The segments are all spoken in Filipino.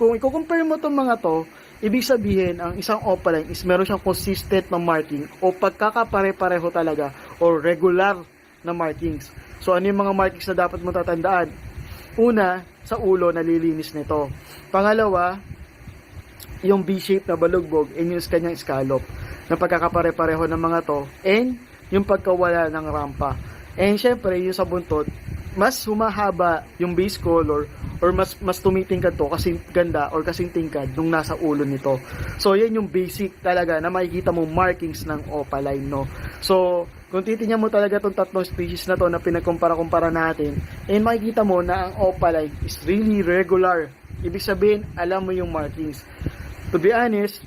kung i-compare mo itong mga to, ibig sabihin, ang isang opaline is meron siyang consistent na marking o pagkakapare-pareho talaga or regular na markings. So, ano yung mga markings na dapat mo tatandaan? Una, sa ulo, nalilinis nito. Pangalawa, yung B-shape na balugbog and yung kanyang scallop na pagkakapare-pareho ng mga to and yung pagkawala ng rampa. And syempre, yung sa buntot, mas humahaba yung base color or mas mas tumitingkad to kasi ganda or kasing tingkad nung nasa ulo nito. So, yan yung basic talaga na makikita mo markings ng opaline, no? So, kung titingnan mo talaga itong tatlong species na to na pinagkumpara-kumpara natin, and makikita mo na ang opaline is really regular. Ibig sabihin, alam mo yung markings. To be honest,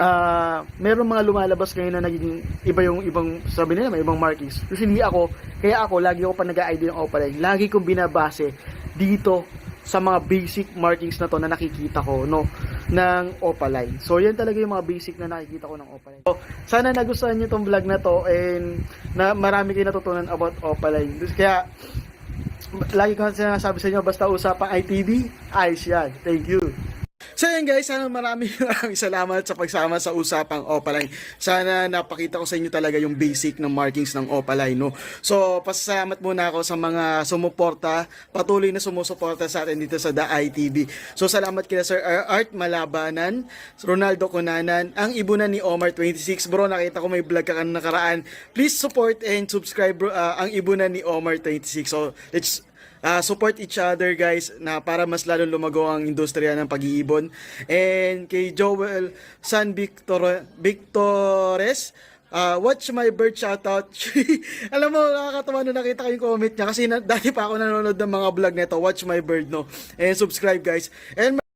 ah meron mga lumalabas ngayon na naging iba yung ibang sabi nila may ibang markings. Kasi hindi ako, kaya ako lagi ako pa nag-ID ng opaline. Lagi kong binabase dito sa mga basic markings na to na nakikita ko no ng opaline. So yan talaga yung mga basic na nakikita ko ng opaline. So, sana nagustuhan niyo tong vlog na to and na marami kayo natutunan about opaline. Kaya lagi ko sinasabi sa inyo basta usapang ITD, ayos yan. Thank you. So yun guys, sana maraming maraming salamat sa pagsama sa usapang Opaline. Sana napakita ko sa inyo talaga yung basic ng markings ng Opaline. No? So pasalamat muna ako sa mga sumuporta, patuloy na sumusuporta sa atin dito sa The ITV. So salamat kila Sir Art Malabanan, Ronaldo Cunanan, ang ibunan ni Omar 26. Bro, nakita ko may vlog ka nakaraan. Please support and subscribe bro, ah, ang ibunan ni Omar 26. So let's Ah, support each other guys na para mas lalo lumago ang industriya ng pag-iibon. And kay Joel San Victor Victores, ah, watch my bird shoutout. Alam mo, nakakatawa nung nakita ko yung comment niya kasi na, dati pa ako nanonood ng mga vlog nito. Watch my bird, no? And subscribe guys. And